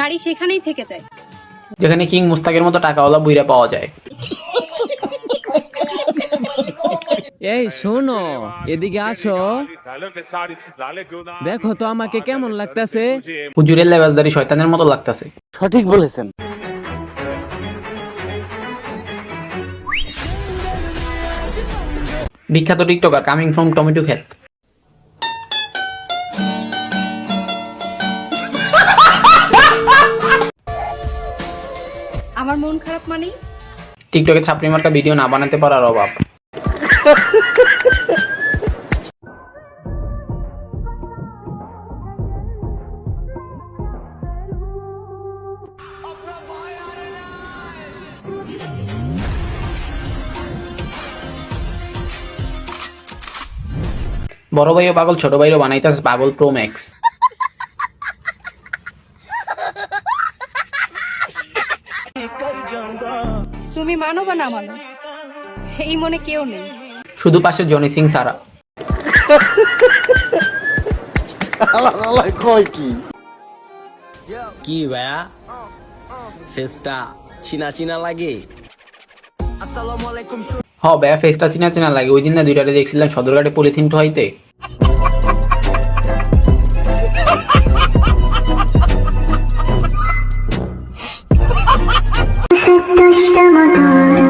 নারী সেখানেই থেকে যায়। যেখানে কিং মুস্তাকের মতো টাকাওয়ালা বুইরা পাওয়া যায়। এই শোনো এদিকে আসো। দেখো তো আমাকে কেমন লাগতেছে। হুজুরের লেবাসদারি শয়তানের মতো লাগতাছে। সঠিক বলেছেন। বিখ্যাত টিকটকার কামিং ফ্রম টমেটো ক্ষেত আমার মন খারাপ মানেই? টিকটকে ছাপড়ি মার্কা ভিডিও না বানাতে পারার অভাব। বড় ভাইও পাগল, ছোট ভাইও বানাইতেছে পাগল প্রো ম্যাক্স তুমি মানো বা না মানো এই মনে কেউ নেই। শুধু পাশে জনি সিং সারা। কি? ভাইয়া? ফেসটা চিনা চিনা লাগে? হ ব্যা ফেসটা চিনা চিনা লাগে। ওই দিন না দুইটারে দেখছিলাম সদরঘাটে পলিথিন হইতে Yaşamadan